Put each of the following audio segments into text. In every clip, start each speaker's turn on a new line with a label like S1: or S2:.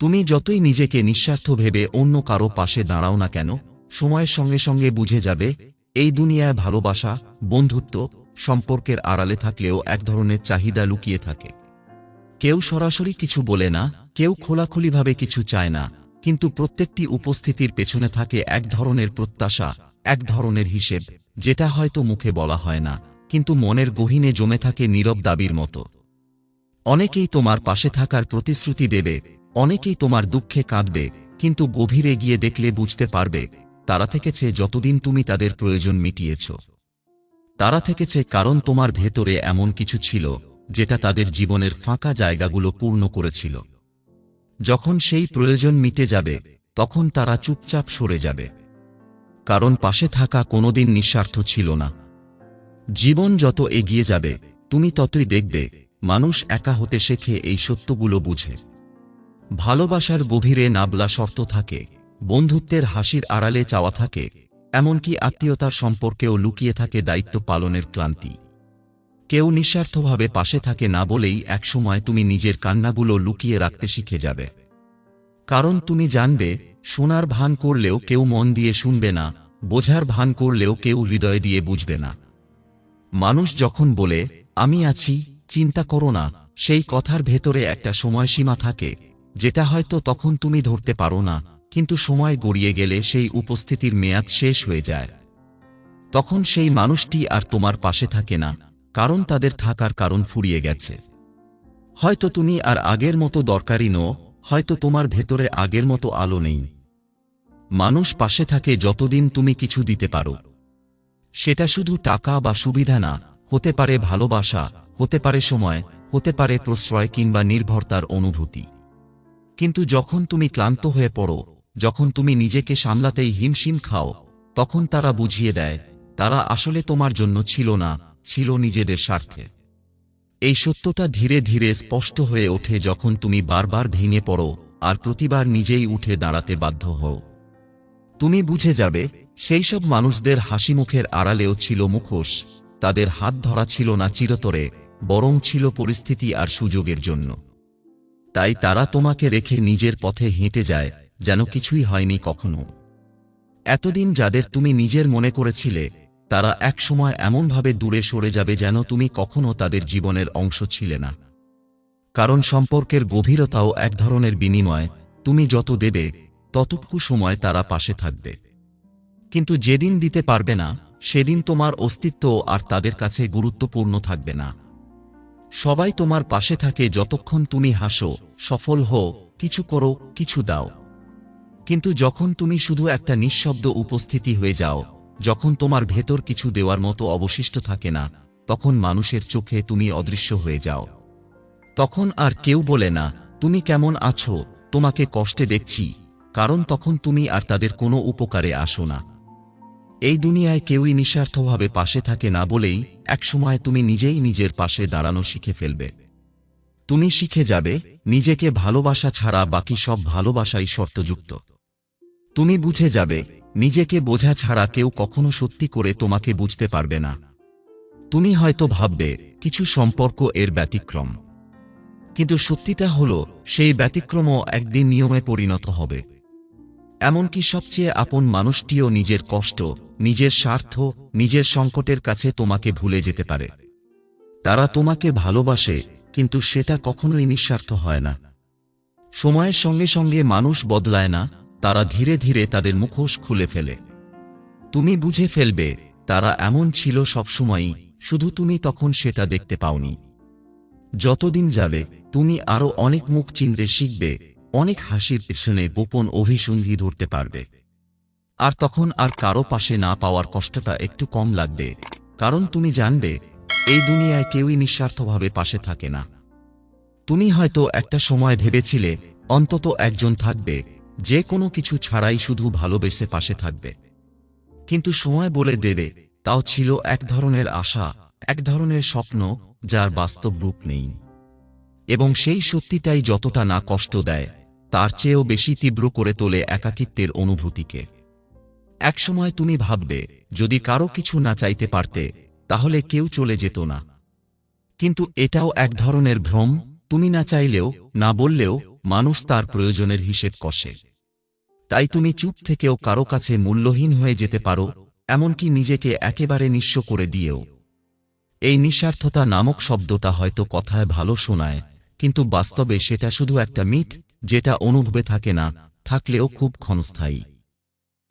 S1: তুমি যতই নিজেকে নিঃস্বার্থ ভেবে অন্য কারও পাশে দাঁড়াও না কেন, সময়ের সঙ্গে সঙ্গে বুঝে যাবে, এই দুনিয়ায় ভালোবাসা, বন্ধুত্ব, সম্পর্কের আড়ালে থাকলেও এক ধরনের চাহিদা লুকিয়ে থাকে। কেউ সরাসরি কিছু বলে না, কেউ খোলাখুলিভাবে কিছু চায় না, কিন্তু প্রত্যেকটি উপস্থিতির পেছনে থাকে এক ধরনের প্রত্যাশা, এক ধরনের হিসেব, যেটা হয়তো মুখে বলা হয় না, কিন্তু মনের গহীনে জমে থাকে নীরব দাবির মতো। অনেকেই তোমার পাশে থাকার প্রতিশ্রুতি দেবে অনেকেই তোমার দুঃখে কাঁদবে, কিন্তু গভীরে গিয়ে দেখলে বুঝতে পারবে, তারা থেকেছে যতদিন তুমি তাদের প্রয়োজন মিটিয়েছ। তারা থেকেছে কারণ তোমার ভেতরে এমন কিছু ছিল, যেটা তাদের জীবনের ফাঁকা জায়গাগুলো পূর্ণ করেছিল। যখন সেই প্রয়োজন মিটে যাবে, তখন তারা চুপচাপ সরে যাবে। কারণ পাশে থাকা কোনোদিন নিঃস্বার্থ ছিল না। জীবন যত এগিয়ে যাবে, তুমি ততই দেখবে, মানুষ একা হতে শেখে এই সত্যগুলো বুঝে। ভালোবাসার গভীরে নাবলা শর্ত থাকে, বন্ধুত্বের হাসির আড়ালে চাওয়া থাকে, এমনকি আত্মীয়তার সম্পর্কেও লুকিয়ে থাকে দায়িত্ব পালনের ক্লান্তি। কেউ নিঃস্বার্থভাবে পাশে থাকে না বলেই একসময় তুমি নিজের কান্নাগুলো লুকিয়ে রাখতে শিখে যাবে। কারণ তুমি জানবে, শোনার ভান করলেও কেউ মন দিয়ে শুনবে না, বোঝার ভান করলেও কেউ হৃদয় দিয়ে বুঝবে না। মানুষ যখন বলে, আমি আছি, চিন্তা করো না সেই কথার ভেতরে একটা সময়সীমা থাকে যেটা হয়তো তখন তুমি ধরতে পারো না, কিন্তু সময় গড়িয়ে গেলে সেই উপস্থিতির মেয়াদ শেষ হয়ে যায়। তখন সেই মানুষটি আর তোমার পাশে থাকে না, কারণ তাদের থাকার কারণ ফুরিয়ে গেছে। হয়তো তুমি আর আগের মতো দরকারি নো হয়তো তোমার ভেতরে আগের মতো আলো নেই। মানুষ পাশে থাকে যতদিন তুমি কিছু দিতে পারো। সেটা শুধু টাকা বা সুবিধা না, হতে পারে ভালোবাসা, হতে পারে সময়, হতে পারে প্রশ্রয় কিংবা নির্ভরতার অনুভূতি। কিন্তু যখন তুমি ক্লান্ত হয়ে পড়ো, যখন তুমি নিজেকে সামলাতেই হিমশিম খাও, তখন তারা বুঝিয়ে দেয়, তারা আসলে তোমার জন্য ছিল না, ছিল নিজেদের স্বার্থে। এই সত্যটা ধীরে ধীরে স্পষ্ট হয়ে ওঠে যখন তুমি বারবার ভেঙে পড়ো আর প্রতিবার নিজেই উঠে দাঁড়াতে বাধ্য হও। তুমি বুঝে যাবে, সেই সব মানুষদের হাসি মুখের আড়ালেও ছিল মুখোশ, তাদের হাত ধরা ছিল না চিরতরে, বরং ছিল পরিস্থিতি আর সুযোগের জন্য। তাই তারা তোমাকে রেখে নিজের পথে হেঁটে যায়, যেন কিছুই হয়নি কখনো। এতদিন যাদের তুমি নিজের মনে করেছিলে, তারা একসময় এমনভাবে দূরে সরে যাবে যেন তুমি কখনো তাদের জীবনের অংশ ছিলে না। কারণ সম্পর্কের গভীরতাও এক ধরনের বিনিময়, তুমি যত দেবে, ততটুকু সময় তারা পাশে থাকবে। কিন্তু যেদিন দিতে পারবে না, সেদিন তোমার অস্তিত্ব আর তাদের কাছে গুরুত্বপূর্ণ থাকবে না। সবাই তোমার পাশে থাকে যতক্ষণ তুমি হাসো, সফল হও, কিছু করো, কিছু দাও। কিন্তু যখন তুমি শুধু একটা নিঃশব্দ উপস্থিতি হয়ে যাও, যখন তোমার ভেতর কিছু দেওয়ার মতো অবশিষ্ট থাকে না, তখন মানুষের চোখে তুমি অদৃশ্য হয়ে যাও। তখন আর কেউ বলে না, তুমি কেমন আছো? তোমাকে কষ্টে দেখছি। কারণ তখন তুমি আর তাদের কোনো উপকারে আসো না। এই দুনিয়ায় কেউই নিঃস্বার্থভাবে পাশে থাকে না বলেই একসময় তুমি নিজেই নিজের পাশে দাঁড়ানো শিখে ফেলবে। তুমি শিখে যাবে, নিজেকে ভালোবাসা ছাড়া বাকি সব ভালোবাসাই শর্তযুক্ত। তুমি বুঝে যাবে, নিজেকে বোঝা ছাড়া কেউ কখনো সত্যি করে তোমাকে বুঝতে পারবে না। তুমি হয়তো ভাববে, কিছু সম্পর্ক এর ব্যতিক্রম। কিন্তু সত্যিটা হল, সেই ব্যতিক্রমও একদিন নিয়মে পরিণত হবে। এমনকি সবচেয়ে আপন মানুষটিও নিজের কষ্ট, নিজের স্বার্থ, নিজের সংকটের কাছে তোমাকে ভুলে যেতে পারে। তারা তোমাকে ভালোবাসে, কিন্তু সেটা কখনোই নিঃস্বার্থ হয় না। সময়ের সঙ্গে সঙ্গে মানুষ বদলায় না, তারা ধীরে ধীরে তাদের মুখোশ খুলে ফেলে। তুমি বুঝে ফেলবে, তারা এমন ছিল সবসময়ই, শুধু তুমি তখন সেটা দেখতে পাওনি। যতদিন যাবে, তুমি আরও অনেক মুখ চিনতে শিখবে অনেক হাসির পেছনে গোপন অভিসন্ধি ধরতে পারবে। আর তখন আর কারও পাশে না পাওয়ার কষ্টটা একটু কম লাগবে। কারণ তুমি জানবে, এই দুনিয়ায় কেউই নিঃস্বার্থভাবে পাশে থাকে না। তুমি হয়তো একটা সময় ভেবেছিলে, অন্তত একজন থাকবে, যে কোনো কিছু ছাড়াই শুধু ভালোবেসে পাশে থাকবে। কিন্তু সময় বলে দেবে, তাও ছিল এক ধরনের আশা, এক ধরনের স্বপ্ন, যার বাস্তব রূপ নেই। এবং সেই সত্যিটাই যতটা না কষ্ট দেয় তার চেয়েও বেশি তীব্র করে তোলে একাকিত্বের অনুভূতিকে। একসময় তুমি ভাববে, যদি কারও কিছু না চাইতে পারতে, তাহলে কেউ চলে যেত না। কিন্তু এটাও এক ধরনের ভ্রম, তুমি না চাইলেও, না বললেও মানুষ তার প্রয়োজনের হিসেব কষে। তাই তুমি চুপ থেকেও কারও কাছে মূল্যহীন হয়ে যেতে পারো, এমনকি নিজেকে একেবারে নিঃস্ব করে দিয়েও। এই নিঃস্বার্থতা নামক শব্দটা হয়তো কথায় ভালো শোনায়, কিন্তু বাস্তবে সেটা শুধু একটা মিথ যেটা অনুভবে থাকে না, থাকলেও খুব ক্ষণস্থায়ী।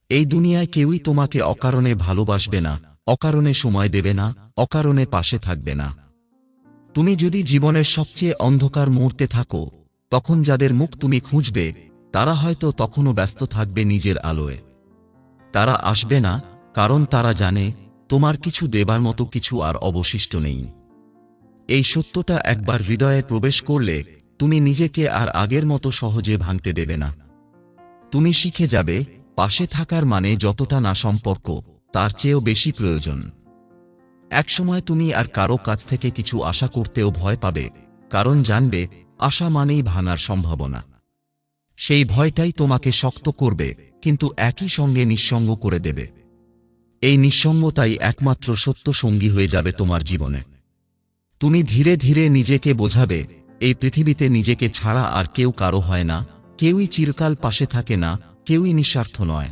S1: এই দুনিয়ায় কেউই তোমাকে অকারণে ভালোবাসবে না, অকারণে সময় দেবে না, অকারণে পাশে থাকবে না। তুমি যদি জীবনের সবচেয়ে অন্ধকার মুহূর্তে থাকো, তখন যাদের মুখ তুমি খুঁজবে, তারা হয়তো তখনও ব্যস্ত থাকবে নিজের আলোয়। তারা আসবে না, কারণ তারা জানে, তোমার কিছু দেবার মতো কিছু আর অবশিষ্ট নেই। এই সত্যটা একবার হৃদয়ে প্রবেশ করলে তুমি নিজেকে আর আগের মতো সহজে ভাঙতে দেবে না। তুমি শিখে যাবে, পাশে থাকার মানে যতটা না সম্পর্ক, তার চেয়েও বেশি প্রয়োজন। একসময় তুমি আর কারও কাছ থেকে কিছু আশা করতেও ভয় পাবে, কারণ জানবে, আশা মানেই ভাঙার সম্ভাবনা। সেই ভয়টাই তোমাকে শক্ত করবে, কিন্তু একই সঙ্গে নিঃসঙ্গ করে দেবে। এই নিঃসঙ্গতাই একমাত্র সত্য সঙ্গী হয়ে যাবে তোমার জীবনে। তুমি ধীরে ধীরে নিজেকে বোঝাবে এই পৃথিবীতে নিজেকে ছাড়া আর কেউ কারও হয় না, কেউই চিরকাল পাশে থাকে না, কেউই নিঃস্বার্থ নয়।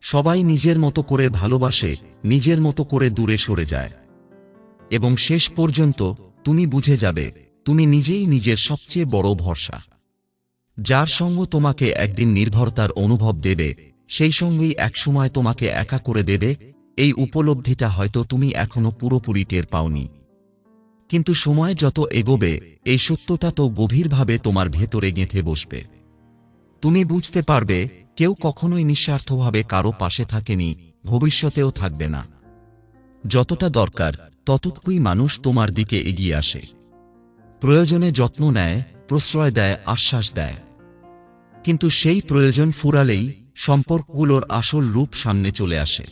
S1: সবাই নিজের মতো করে ভালোবাসে, নিজের মতো করে দূরে সরে যায়। এবং শেষ পর্যন্ত তুমি বুঝে যাবে, তুমি নিজেই নিজের সবচেয়ে বড় ভরসা। যার সঙ্গ তোমাকে একদিন নির্ভরতার অনুভব দেবে, সেই সঙ্গেই একসময় তোমাকে একা করে দেবে, এই উপলব্ধিটা হয়তো তুমি এখনও পুরোপুরি টের পাওনি। কিন্তু সময় যত এগোবে, এই সত্যতা তো গভীরভাবে তোমার ভেতরে গেঁথে বসবে। তুমি বুঝতে পারবে, কেউ কখনোই নিঃস্বার্থভাবে কারও পাশে থাকেনি, ভবিষ্যতেও থাকবে না। যতটা দরকার, ততটুকুই মানুষ তোমার দিকে এগিয়ে আসে। প্রয়োজনে যত্ন নেয়, প্রশ্রয় দেয়, আশ্বাস দেয়। কিন্তু সেই প্রয়োজন ফুরালেই সম্পর্কগুলোর আসল রূপ সামনে চলে আসে।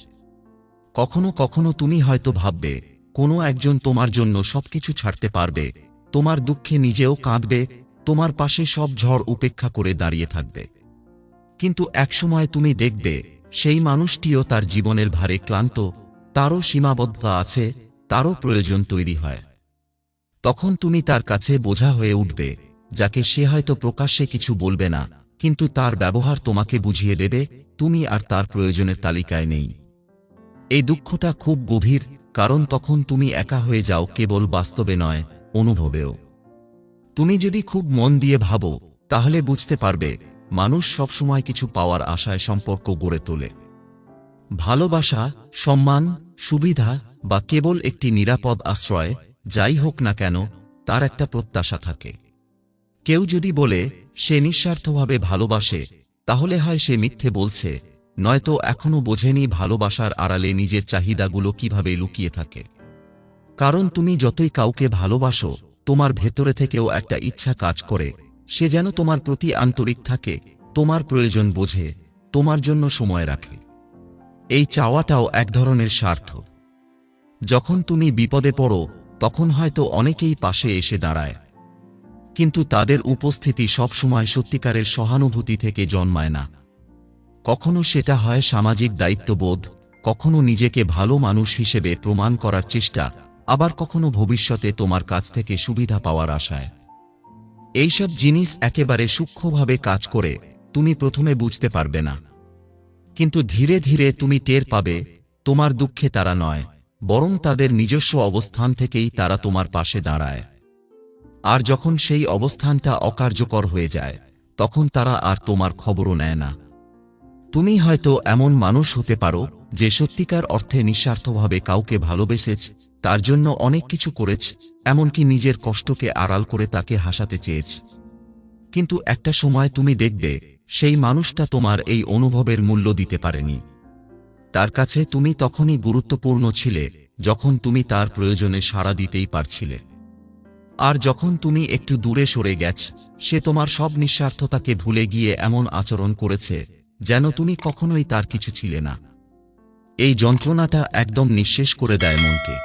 S1: কখনো কখনো তুমি হয়তো ভাববে কোনো একজন তোমার জন্য সবকিছু ছাড়তে পারবে। তোমার দুঃখে নিজেও কাঁদবে, তোমার পাশে সব ঝড় উপেক্ষা করে দাঁড়িয়ে থাকবে। কিন্তু একসময় তুমি দেখবে, সেই মানুষটিও তার জীবনের ভারে ক্লান্ত, তারও সীমাবদ্ধতা আছে, তারও প্রয়োজন তৈরি হয়। তখন তুমি তার কাছে বোঝা হয়ে উঠবে, যাকে সে হয়তো প্রকাশ্যে কিছু বলবে না, কিন্তু তার ব্যবহার তোমাকে বুঝিয়ে দেবে, তুমি আর তার প্রয়োজনের তালিকায় নেই। এই দুঃখটা খুব গভীর কারণ তখন তুমি একা হয়ে যাও কেবল বাস্তবে নয়, অনুভবেও। তুমি যদি খুব মন দিয়ে ভাবো, তাহলে বুঝতে পারবে, মানুষ সবসময় কিছু পাওয়ার আশায় সম্পর্ক গড়ে তোলে। ভালোবাসা, সম্মান, সুবিধা বা কেবল একটি নিরাপদ আশ্রয়, যাই হোক না কেন, তার একটা প্রত্যাশা থাকে। কেউ যদি বলে, সে নিঃস্বার্থভাবে ভালোবাসে, তাহলে হয় সে মিথ্যে বলছে নয়তো এখনও বোঝেনি ভালোবাসার আড়ালে নিজের চাহিদাগুলো কীভাবে লুকিয়ে থাকে। কারণ তুমি যতই কাউকে ভালোবাসো, তোমার ভেতরে থেকেও একটা ইচ্ছা কাজ করে। সে যেন তোমার প্রতি আন্তরিক থাকে, তোমার প্রয়োজন বোঝে, তোমার জন্য সময় রাখে। এই চাওয়াটাও এক ধরনের স্বার্থ। যখন তুমি বিপদে পড়ো, তখন হয়তো অনেকেই পাশে এসে দাঁড়ায়। কিন্তু তাদের উপস্থিতি সবসময় সত্যিকারের সহানুভূতি থেকে জন্মায় না। কখনো সেটা হয় সামাজিক দায়িত্ববোধ, কখনো নিজেকে ভালো মানুষ হিসেবে প্রমাণ করার চেষ্টা, আবার কখনো ভবিষ্যতে তোমার কাছ থেকে সুবিধা পাওয়ার আশায়। এইসব জিনিস একেবারে সূক্ষ্মভাবে কাজ করে, তুমি প্রথমে বুঝতে পারবে না। কিন্তু ধীরে ধীরে তুমি টের পাবে, তোমার দুঃখে তারা নয়, বরং তাদের নিজস্ব অবস্থান থেকেই তারা তোমার পাশে দাঁড়ায়। আর যখন সেই অবস্থানটা অকার্যকর হয়ে যায়, তখন তারা আর তোমার খবরও নেয় না। তুমি হয়তো এমন মানুষ হতে পারো, যে সত্যিকার অর্থে নিঃস্বার্থভাবে কাউকে ভালোবেসেছ, তার জন্য অনেক কিছু করেছ, এমনকি নিজের কষ্টকে আড়াল করে তাকে হাসাতে চেয়েছ। কিন্তু একটা সময় তুমি দেখবে, সেই মানুষটা তোমার এই অনুভবের মূল্য দিতে পারেনি। তার কাছে তুমি তখনই গুরুত্বপূর্ণ ছিলে, যখন তুমি তার প্রয়োজনে সাড়া দিতেই পারছিলে। আর যখন তুমি একটু দূরে সরে গেছ, সে তোমার সব নিঃস্বার্থতাকে ভুলে গিয়ে এমন আচরণ করেছে যেন তুমি কখনোই তার কিছু ছিলে না। এই যন্ত্রণাটা একদম নিঃশেষ করে দেয় মনকে।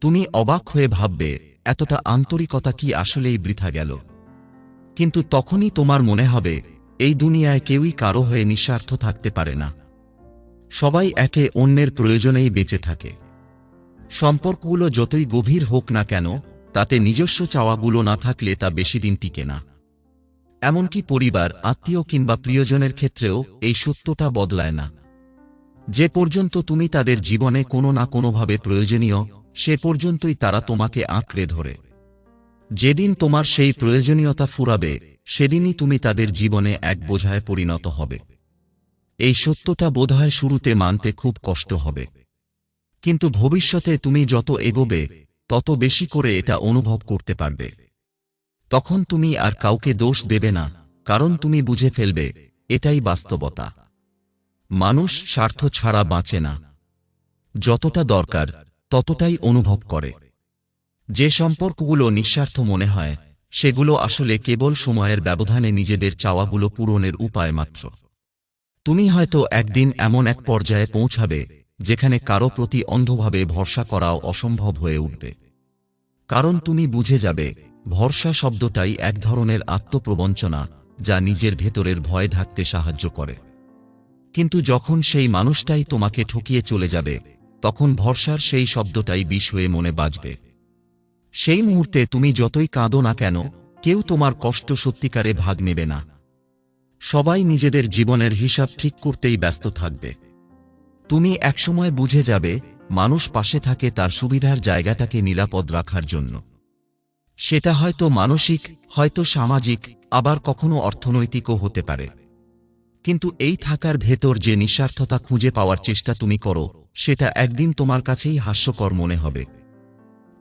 S1: তুমি অবাক হয়ে ভাববে, এতটা আন্তরিকতা কি আসলেই বৃথা গেল। কিন্তু তখনই তোমার মনে হবে, এই দুনিয়ায় কেউই কারও হয়ে নিঃস্বার্থ থাকতে পারে না। সবাই একে অন্যের প্রয়োজনেই বেঁচে থাকে। সম্পর্কগুলো যতই গভীর হোক না কেন, তাতে নিজস্ব চাওয়াগুলো না থাকলে তা বেশি দিন টিকে না। এমনকি পরিবার, আত্মীয় কিংবা প্রিয়জনের ক্ষেত্রেও এই সত্যতা বদলায় না। যে পর্যন্ত তুমি তাদের জীবনে কোনো না কোনোভাবে প্রয়োজনীয়, সে পর্যন্তই তারা তোমাকে আঁকড়ে ধরে। যেদিন তোমার সেই প্রয়োজনীয়তা ফুরাবে, সেদিনই তুমি তাদের জীবনে এক বোঝায় পরিণত হবে। এই সত্যতা বোধহয় শুরুতে মানতে খুব কষ্ট হবে। কিন্তু ভবিষ্যতে তুমি যত এগোবে, তত বেশি করে এটা অনুভব করতে পারবে। তখন তুমি আর কাউকে দোষ দেবে না, কারণ তুমি বুঝে ফেলবে, এটাই বাস্তবতা। মানুষ স্বার্থ ছাড়া বাঁচে না। যতটা দরকার, ততটাই অনুভব করে। যে সম্পর্কগুলো নিঃস্বার্থ মনে হয়, সেগুলো আসলে কেবল সময়ের ব্যবধানে নিজেদের চাওয়াগুলো পূরণের উপায় মাত্র। তুমি হয়তো একদিন এমন এক পর্যায়ে পৌঁছাবে, যেখানে কারও প্রতি অন্ধভাবে ভরসা করাও অসম্ভব হয়ে উঠবে। কারণ তুমি বুঝে যাবে ভরসা শব্দটাই এক ধরনের আত্মপ্রবঞ্চনা যা নিজের ভেতরের ভয় ঢাকতে সাহায্য করে। কিন্তু যখন সেই মানুষটাই তোমাকে ঠকিয়ে চলে যাবে, তখন ভরসার সেই শব্দটাই বিষ হয়ে মনে বাজবে। সেই মুহূর্তে তুমি যতই কাঁদো না কেন, কেউ তোমার কষ্ট সত্যিকারে ভাগ নেবে না। সবাই নিজেদের জীবনের হিসাব ঠিক করতেই ব্যস্ত থাকবে। তুমি একসময় বুঝে যাবে, মানুষ পাশে থাকে তার সুবিধার জায়গাটাকে নিরাপদ রাখার জন্য। সেটা হয়তো মানসিক, হয়তো সামাজিক, আবার কখনো অর্থনৈতিকও হতে পারে। কিন্তু এই থাকার ভেতর যে নিঃস্বার্থতা খুঁজে পাওয়ার চেষ্টা তুমি করো, সেটা একদিন তোমার কাছেই হাস্যকর মনে হবে।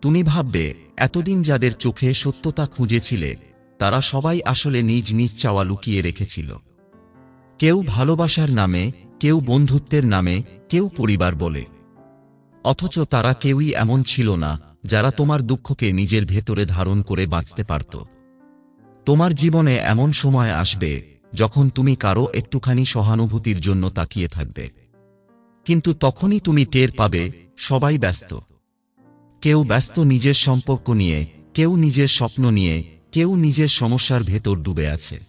S1: তুমি ভাববে, এতদিন যাদের চোখে সত্যতা খুঁজেছিলে, তারা সবাই আসলে নিজ নিজ চাওয়া লুকিয়ে রেখেছিল। কেউ ভালোবাসার নামে, কেউ বন্ধুত্বের নামে, কেউ পরিবার বলে। অথচ তারা কেউই এমন ছিল না যারা তোমার দুঃখকে নিজের ভেতরে ধারণ করে বাঁচতে পারত। তোমার জীবনে এমন সময় আসবে, যখন তুমি কারও একটুখানি সহানুভূতির জন্য তাকিয়ে থাকবে। কিন্তু তখনই তুমি টের পাবে, সবাই ব্যস্ত। কেউ ব্যস্ত নিজের সম্পর্ক নিয়ে, কেউ নিজের স্বপ্ন নিয়ে, কেউ নিজের সমস্যার ভেতর ডুবে আছে।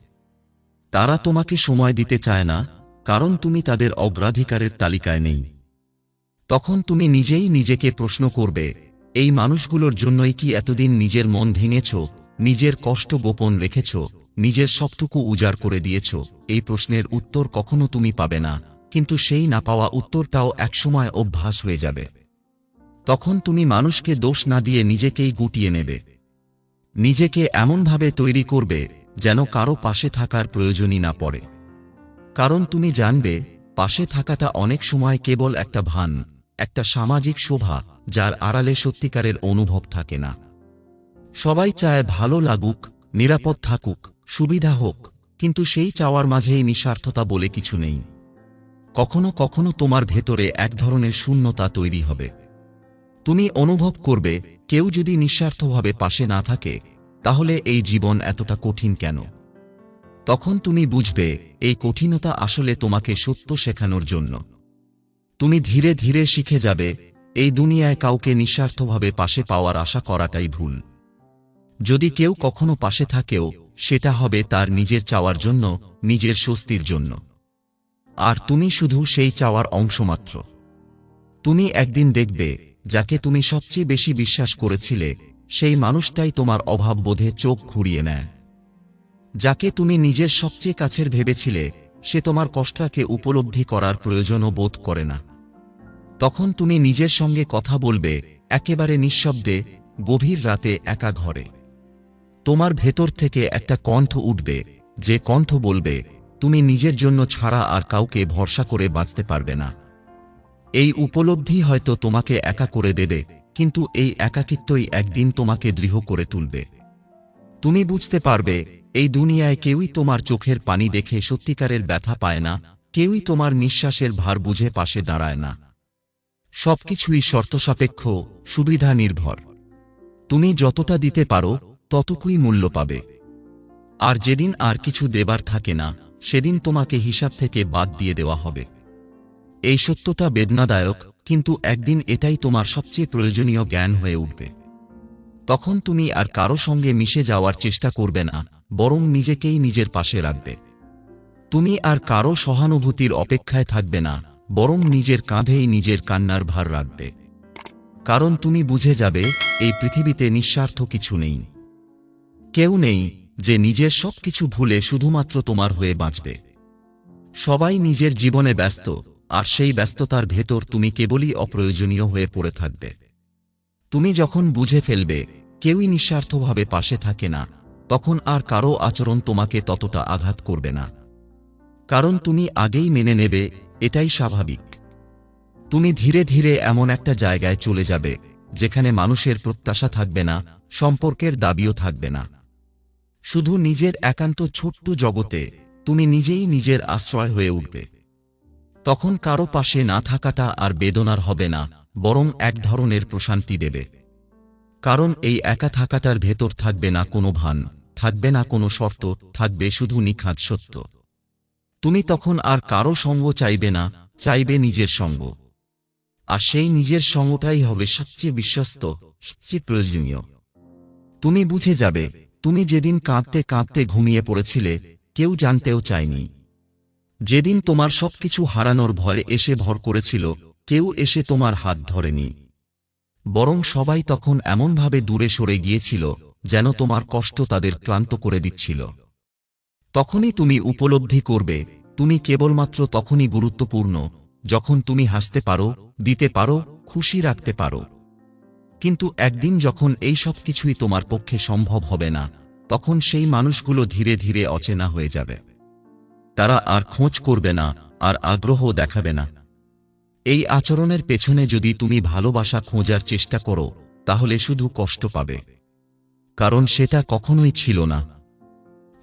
S1: তারা তোমাকে সময় দিতে চায় না, কারণ তুমি তাদের অগ্রাধিকারের তালিকায় নেই। তখন তুমি নিজেই নিজেকে প্রশ্ন করবে এই মানুষগুলোর জন্যই কি এতদিন নিজের মন ভেঙেছ, নিজের কষ্ট গোপন রেখেছ, নিজের সবটুকু উজাড় করে দিয়েছ? এই প্রশ্নের উত্তর কখনো তুমি পাবে না, কিন্তু সেই না পাওয়া উত্তরটাও একসময় অভ্যাস হয়ে যাবে। তখন তুমি মানুষকে দোষ না দিয়ে নিজেকেই গুটিয়ে নেবে। নিজেকে এমনভাবে তৈরি করবে যেন কারও পাশে থাকার প্রয়োজনই না পড়ে। কারণ তুমি জানবে, পাশে থাকাটা অনেক সময় কেবল একটা ভান। একটা সামাজিক শোভা যার আড়ালে সত্যিকারের অনুভব থাকে না। সবাই চায় ভালো লাগুক, নিরাপদ থাকুক, সুবিধা হোক, কিন্তু সেই চাওয়ার মাঝেই নিঃস্বার্থতা বলে কিছু নেই। কখনো কখনো তোমার ভেতরে এক ধরনের শূন্যতা তৈরি হবে। তুমি অনুভব করবে, কেউ যদি নিঃস্বার্থভাবে পাশে না থাকে, তাহলে এই জীবন এতটা কঠিন কেন? তখন তুমি বুঝবে, এই কঠিনতা আসলে তোমাকে সত্য শেখানোর জন্য। তুমি ধীরে ধীরে শিখে যাবে, এই দুনিয়ায় কাউকে নিঃস্বার্থভাবে পাশে পাওয়ার আশা করাটাই ভুল। যদি কেউ কখনো পাশে থাকেও, সেটা হবে তার নিজের চাওয়ার জন্য, নিজের স্বস্তির জন্য। আর তুমি শুধু সেই চাওয়ার অংশমাত্র। তুমি একদিন দেখবে, যাকে তুমি সবচেয়ে বেশি বিশ্বাস করেছিলে, সেই মানুষটাই তোমার অভাব বোধে চোখ ঘুরিয়ে নেয়। যাকে তুমি নিজের সবচেয়ে কাছের ভেবেছিলে সে তোমার কষ্টকে উপলব্ধি করার প্রয়োজনও বোধ করে না। তখন তুমি নিজের সঙ্গে কথা বলবে, একেবারে নিঃশব্দে, গভীর রাতে একা ঘরে। তোমার ভেতর থেকে একটা কণ্ঠ উঠবে, যে কণ্ঠ বলবে, তুমি নিজের জন্য ছাড়া আর কাউকে ভরসা করে বাঁচতে পারবে না। এই উপলব্ধি হয়তো তোমাকে একা করে দেবে, কিন্তু এই একাকিত্বই একদিন তোমাকে দৃঢ় করে তুলবে। তুমি বুঝতে পারবে এই দুনিয়ায় কেউই তোমার চোখের পানি দেখে সত্যিকারের ব্যথা পায় না, কেউই তোমার নিঃশ্বাসের ভার বুঝে পাশে দাঁড়ায় না। সবকিছুই শর্তসাপেক্ষ, সুবিধা নির্ভর। তুমি যতটা দিতে পারো, ততকুই মূল্য পাবে। আর যেদিন আর কিছু দেবার থাকে না, সেদিন তোমাকে হিসাব থেকে বাদ দিয়ে দেওয়া হবে। এই সত্যতা বেদনাদায়ক, কিন্তু একদিন এটাই তোমার সবচেয়ে প্রয়োজনীয় জ্ঞান হয়ে উঠবে। তখন তুমি আর কারও সঙ্গে মিশে যাওয়ার চেষ্টা করবে না বরং নিজেকেই নিজের পাশে রাখবে। তুমি আর কারও সহানুভূতির অপেক্ষায় থাকবে না, বরং নিজের কাঁধেই নিজের কান্নার ভার রাখবে। কারণ তুমি বুঝে যাবে, এই পৃথিবীতে নিঃস্বার্থ কিছু নেই। কেউ নেই যে নিজের সবকিছু ভুলে শুধুমাত্র তোমার হয়ে বাঁচবে। সবাই নিজের জীবনে ব্যস্ত, আর সেই ব্যস্ততার ভেতর তুমি কেবলই অপ্রয়োজনীয় হয়ে পড়ে থাকবে। তুমি যখন বুঝে ফেলবে, কেউই নিঃস্বার্থভাবে পাশে থাকে না তখন আর কারও আচরণ তোমাকে ততটা আঘাত করবে না। কারণ তুমি আগেই মেনে নেবে, এটাই স্বাভাবিক। তুমি ধীরে ধীরে এমন একটা জায়গায় চলে যাবে, যেখানে মানুষের প্রত্যাশা থাকবে না, সম্পর্কের দাবিও থাকবে না। শুধু নিজের একান্ত ছোট্ট জগতে তুমি নিজেই নিজের আশ্রয় হয়ে উঠবে। তখন কারও পাশে না থাকাটা আর বেদনার হবে না, বরং এক ধরনের প্রশান্তি দেবে। কারণ এই একা থাকাটার ভেতর থাকবে না কোনো ভান, থাকবে না কোনো শর্ত, থাকবে শুধু নিখাত সত্য। তুমি তখন আর কারও সঙ্গ চাইবে না, চাইবে নিজের সঙ্গ। আর সেই নিজের সঙ্গটাই হবে সবচেয়ে বিশ্বস্ত, সবচেয়ে প্রয়োজনীয়। তুমি বুঝে যাবে, তুমি যেদিন কাঁদতে কাঁদতে ঘুমিয়ে পড়েছিলে, কেউ জানতেও চায়নি। যেদিন তোমার সবকিছু হারানোর ভয় এসে ভর করেছিল, কেউ এসে তোমার হাত ধরেনি। বরং সবাই তখন এমনভাবে দূরে সরে গিয়েছিল যেন তোমার কষ্ট তাদের ক্লান্ত করে দিচ্ছিল। তখনই তুমি উপলব্ধি করবে, তুমি কেবলমাত্র তখনই গুরুত্বপূর্ণ, যখন তুমি হাসতে পারো, দিতে পারো, খুশি রাখতে পারো। কিন্তু একদিন যখন এই সব কিছুই তোমার পক্ষে সম্ভব হবে না, তখন সেই মানুষগুলো ধীরে ধীরে অচেনা হয়ে যাবে। তারা আর খোঁজ করবে না, আর আগ্রহ দেখাবে না। এই আচরণের পেছনে যদি তুমি ভালোবাসা খোঁজার চেষ্টা করো, তাহলে শুধু কষ্ট পাবে। কারণ সেটা কখনোই ছিল না।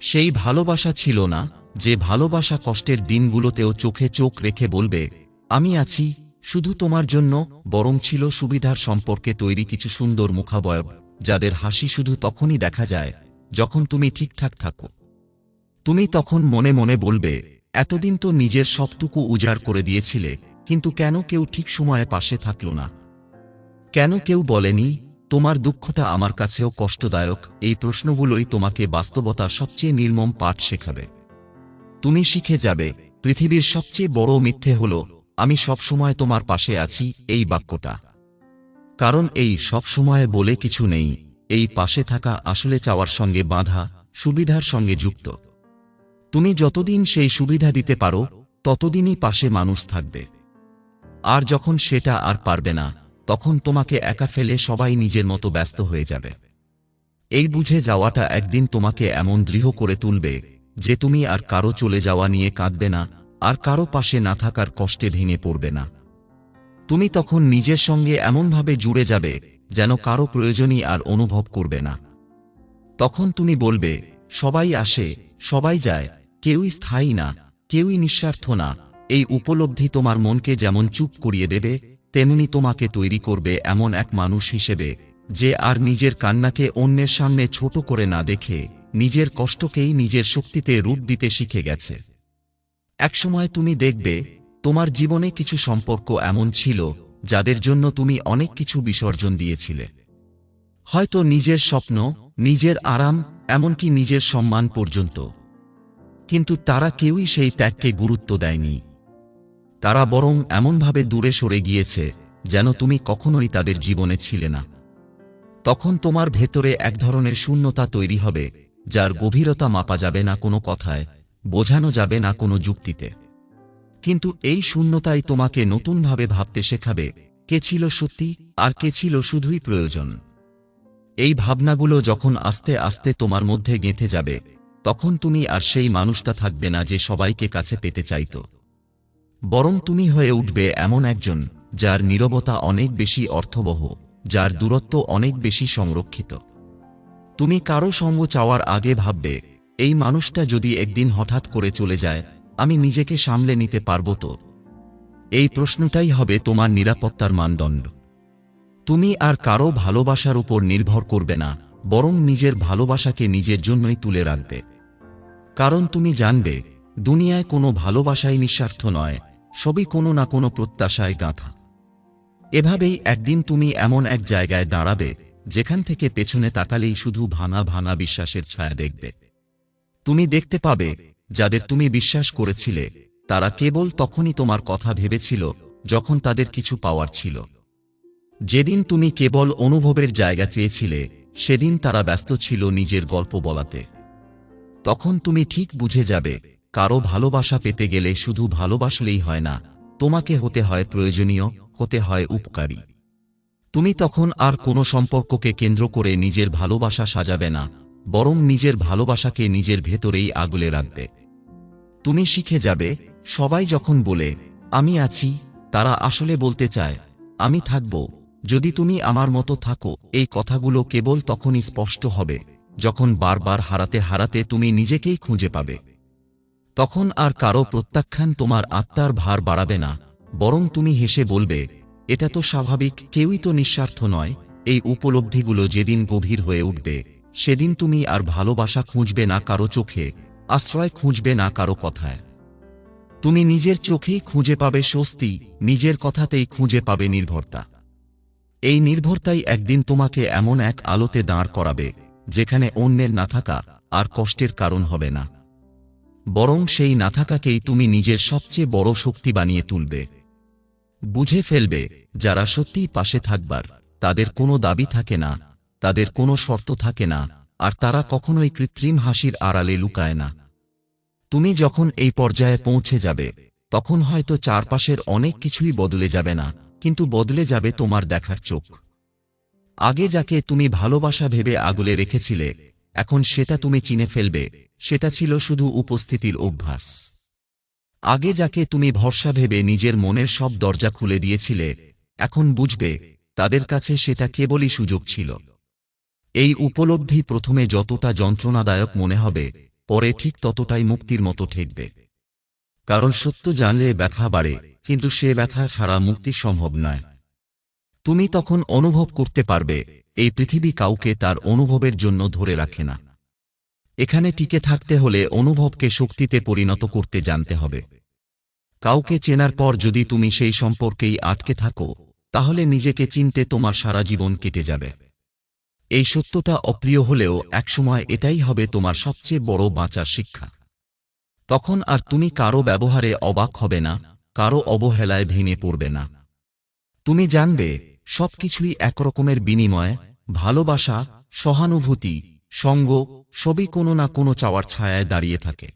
S1: সেই ভালোবাসা ছিল না, যে ভালোবাসা কষ্টের দিনগুলোতেও চোখে চোখ রেখে বলবে, আমি আছি, শুধু তোমার জন্য, বরং ছিল সুবিধার সম্পর্কে তৈরি কিছু সুন্দর মুখাবয়ব, যাদের হাসি শুধু তখনই দেখা যায়, যখন তুমি ঠিকঠাক থাকো। তুমি তখন মনে মনে বলবে, এতদিন তো নিজের সবটুকু উজাড় করে দিয়েছিলে কিন্তু কেন কেউ ঠিক সময়ে পাশে থাকল না? কেন কেউ বলেনি, তোমার দুঃখটা আমার কাছেও কষ্টদায়ক, এই প্রশ্নগুলোই তোমাকে বাস্তবতা সবচেয়ে নির্মম পাঠ শেখাবে। তুমি শিখে যাবে, পৃথিবীর সবচেয়ে বড় মিথ্যে হল, আমি সবসময় তোমার পাশে আছি, এই বাক্যটা। কারণ এই সব সময় বলে কিছু নেই, এই পাশে থাকা আসলে চাওয়ার সঙ্গে বাঁধা, সুবিধার সঙ্গে যুক্ত। তুমি যতদিন সেই সুবিধা দিতে পারো, ততদিনই পাশে মানুষ থাকবে। আর যখন সেটা আর পারবে না, তখন তোমাকে একা ফেলে সবাই নিজের মতো ব্যস্ত হয়ে যাবে। এই বুঝে যাওয়াটা একদিন তোমাকে এমন দৃঢ় করে তুলবে যে তুমি আর কারও চলে যাওয়া নিয়ে কাঁদবে না, আর কারও পাশে না থাকার কষ্টে ভেঙে পড়বে না। তুমি তখন নিজের সঙ্গে এমনভাবে জুড়ে যাবে যেন কারও প্রয়োজনই আর অনুভব করবে না। তখন তুমি বলবে, সবাই আসে, সবাই যায়, কেউই স্থায়ী না, কেউই নিঃস্বার্থ না এই উপলব্ধি তোমার মনকে যেমন চুপ করিয়ে দেবে, তেমনি তোমাকে তৈরি করবে এমন এক মানুষ হিসেবে, যে আর নিজের কান্নাকে অন্যের সামনে ছোট করে না দেখে, নিজের কষ্টকেই নিজের শক্তিতে রূপ দিতে শিখে গেছে। একসময় তুমি দেখবে, তোমার জীবনে কিছু সম্পর্ক এমন ছিল, যাদের জন্য তুমি অনেক কিছু বিসর্জন দিয়েছিলে। হয়তো নিজের স্বপ্ন, নিজের আরাম, এমনকি নিজের সম্মান পর্যন্ত। কিন্তু তারা কেউই সেই ত্যাগকে গুরুত্ব দেয়নি। তারা বরং এমনভাবে দূরে সরে গিয়েছে, যেন তুমি কখনোই তাদের জীবনে ছিলে না। তখন তোমার ভেতরে এক ধরনের শূন্যতা তৈরি হবে, যার গভীরতা মাপা যাবে না কোনো কথায়, বোঝানো যাবে না কোনো যুক্তিতে। কিন্তু এই শূন্যতাই তোমাকে নতুনভাবে ভাবতে শেখাবে, কে ছিল সত্যি আর কে ছিল শুধুই প্রয়োজন। এই ভাবনাগুলো যখন আস্তে আস্তে তোমার মধ্যে গেঁথে যাবে, তখন তুমি আর সেই মানুষটা থাকবে না যে সবাইকে কাছে পেতে চাইত। বরং তুমি হয়ে উঠবে এমন একজন যার নীরবতা অনেক বেশি অর্থবহ, যার দূরত্ব অনেক বেশি সংরক্ষিত। তুমি কারও সঙ্গ চাওয়ার আগে ভাববে, এই মানুষটা যদি একদিন হঠাৎ করে চলে যায়, আমি নিজেকে সামলে নিতে পারব তো? এই প্রশ্নটাই হবে তোমার নিরাপত্তার মানদণ্ড। তুমি আর কারও ভালোবাসার উপর নির্ভর করবে না, বরং নিজের ভালোবাসাকে নিজের জন্যই তুলে রাখবে। কারণ তুমি জানবে, দুনিয়ায় কোনো ভালোবাসাই নিঃস্বার্থ নয় সবই কোনো না কোনো প্রত্যাশায় গাঁথা। এভাবেই একদিন তুমি এমন এক জায়গায় দাঁড়াবে, যেখান থেকে পেছনে তাকালেই শুধু ভানা ভানা বিশ্বাসের ছায়া দেখবে। তুমি দেখতে পাবে, যাদের তুমি বিশ্বাস করেছিলে, তারা কেবল তখনই তোমার কথা ভেবেছিল, যখন তাদের কিছু পাওয়ার ছিল। যেদিন তুমি কেবল অনুভবের জায়গা চেয়েছিলে, সেদিন তারা ব্যস্ত ছিল নিজের গল্প বলাতে। তখন তুমি ঠিক বুঝে যাবে কারও ভালোবাসা পেতে গেলে শুধু ভালোবাসলেই হয় না, তোমাকে হতে হয় প্রয়োজনীয়, হতে হয় উপকারী। তুমি তখন আর কোনো সম্পর্ককে কেন্দ্র করে নিজের ভালোবাসা সাজাবে না, বরং নিজের ভালোবাসাকে নিজের ভেতরেই আগলে রাখবে। তুমি শিখে যাবে, সবাই যখন বলে, আমি আছি, তারা আসলে বলতে চায়, আমি থাকব। যদি তুমি আমার মতো থাকো, এই কথাগুলো কেবল তখনই স্পষ্ট হবে, যখন বারবার হারাতে হারাতে তুমি নিজেকেই খুঁজে পাবে। তখন আর কারও প্রত্যাখ্যান তোমার আত্মার ভার বাড়াবে না, বরং তুমি হেসে বলবে, এটা তো স্বাভাবিক, কেউই তো নিঃস্বার্থ নয়, এই উপলব্ধিগুলো যেদিন গভীর হয়ে উঠবে, সেদিন তুমি আর ভালোবাসা খুঁজবে না কারও চোখে, আশ্রয় খুঁজবে না কারও কথায়। তুমি নিজের চোখেই খুঁজে পাবে স্বস্তি, নিজের কথাতেই খুঁজে পাবে নির্ভরতা। এই নির্ভরতাই একদিন তোমাকে এমন এক আলোতে দাঁড় করাবে, যেখানে অন্যের না থাকা আর কষ্টের কারণ হবে না। বরং সেই না থাকাকেই তুমি নিজের সবচেয়ে বড় শক্তি বানিয়ে তুলবে। বুঝে ফেলবে, যারা সত্যিই পাশে থাকবার, তাদের কোনো দাবি থাকে না, তাদের কোনো শর্ত থাকে না, আর তারা কখনোই কৃত্রিম হাসির আড়ালে লুকায় না। তুমি যখন এই পর্যায়ে পৌঁছে যাবে, তখন হয়তো চারপাশের অনেক কিছুই বদলে যাবে না, কিন্তু বদলে যাবে তোমার দেখার চোখ। আগে যাকে তুমি ভালোবাসা ভেবে আগলে রেখেছিলে এখন সেটা তুমি চিনে ফেলবে, সেটা ছিল শুধু উপস্থিতির অভ্যাস। আগে যাকে তুমি ভরসা ভেবে নিজের মনের সব দরজা খুলে দিয়েছিলে, এখন বুঝবে, তাদের কাছে সেটা কেবলই সুযোগ ছিল। এই উপলব্ধি প্রথমে যতটা যন্ত্রণাদায়ক মনে হবে, পরে ঠিক ততটাই মুক্তির মতো ঠেকবে। কারণ সত্য জানলে ব্যথা বাড়ে, কিন্তু সে ব্যথা ছাড়া মুক্তি সম্ভব নয়। তুমি তখন অনুভব করতে পারবে এই পৃথিবী কাউকে তার অনুভবের জন্য ধরে রাখে না। এখানে টিকে থাকতে হলে অনুভবকে শক্তিতে পরিণত করতে জানতে হবে। কাউকে চেনার পর যদি তুমি সেই সম্পর্কেই আটকে থাকো, তাহলে নিজেকে চিনতে তোমার সারা জীবন কেটে যাবে। এই সত্যতা অপ্রিয় হলেও একসময় এটাই হবে তোমার সবচেয়ে বড় বাঁচার শিক্ষা। তখন আর তুমি কারও ব্যবহারে অবাক হবে না, কারও অবহেলায় ভেঙে পড়বে না। তুমি জানবে সবকিছুই একরকমের বিনিময়, ভালোবাসা, সহানুভূতি, সঙ্গ, সবই কোনো না কোনো চাওয়ার ছায়ায় দাঁড়িয়ে থাকে।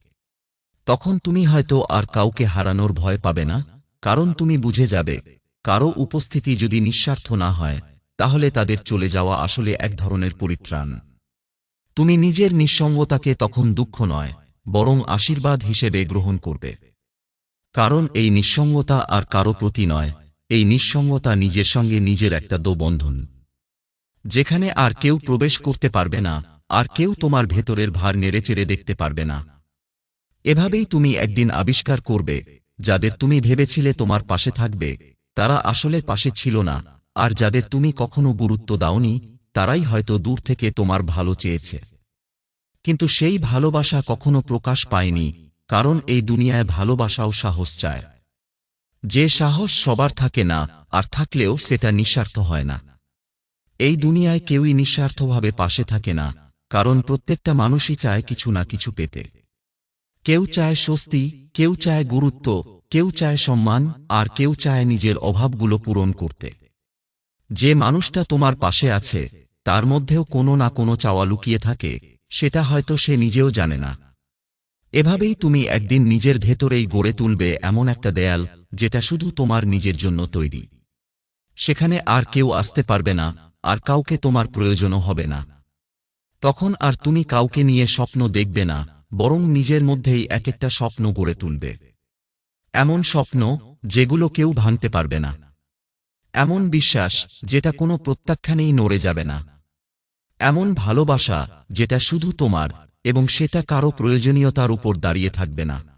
S1: তখন তুমি হয়তো আর কাউকে হারানোর ভয় পাবে না, কারণ তুমি বুঝে যাবে, কারও উপস্থিতি যদি নিঃস্বার্থ না হয়, তাহলে তাদের চলে যাওয়া আসলে এক ধরনের পরিত্রাণ। তুমি নিজের নিঃসঙ্গতাকে তখন দুঃখ নয়, বরং আশীর্বাদ হিসেবে গ্রহণ করবে। কারণ এই নিঃসঙ্গতা আর কারও প্রতি নয় এই নিঃসঙ্গতা নিজের সঙ্গে নিজের একটা দোবন্ধন। যেখানে আর কেউ প্রবেশ করতে পারবে না, আর কেউ তোমার ভেতরের ভার নেড়েচেড়ে দেখতে পারবে না। এভাবেই তুমি একদিন আবিষ্কার করবে, যাদের তুমি ভেবেছিলে তোমার পাশে থাকবে, তারা আসলে পাশে ছিল না, আর যাদের তুমি কখনো গুরুত্ব দাওনি, তারাই হয়তো দূর থেকে তোমার ভালো চেয়েছে। কিন্তু সেই ভালোবাসা কখনো প্রকাশ পায়নি, কারণ এই দুনিয়ায় ভালোবাসাও সাহস চায়। যে সাহস সবার থাকে না, আর থাকলেও সেটা নিঃস্বার্থ হয় না। এই দুনিয়ায় কেউই নিঃস্বার্থভাবে পাশে থাকে না, কারণ প্রত্যেকটা মানুষই চায় কিছু না কিছু পেতে। কেউ চায় স্বস্তি, কেউ চায় গুরুত্ব, কেউ চায় সম্মান, আর কেউ চায় নিজের অভাবগুলো পূরণ করতে। যে মানুষটা তোমার পাশে আছে, তার মধ্যেও কোনো না কোনো চাওয়া লুকিয়ে থাকে, সেটা হয়তো সে নিজেও জানে না। এভাবেই তুমি একদিন নিজের ভেতরেই গড়ে তুলবে এমন একটা দেয়াল, যেটা শুধু তোমার নিজের জন্য তৈরি। সেখানে আর কেউ আসতে পারবে না, আর কাউকে তোমার প্রয়োজনও হবে না। তখন আর তুমি কাউকে নিয়ে স্বপ্ন দেখবে না, বরং নিজের মধ্যেই এক একটা স্বপ্ন গড়ে তুলবে। এমন স্বপ্ন, যেগুলো কেউ ভাঙতে পারবে না। এমন বিশ্বাস, যেটা কোনো প্রত্যাখ্যানেই নড়ে যাবে না। এমন ভালোবাসা, যেটা শুধু তোমার এবং সেটা কারও প্রয়োজনীয়তার উপর দাঁড়িয়ে থাকবে না।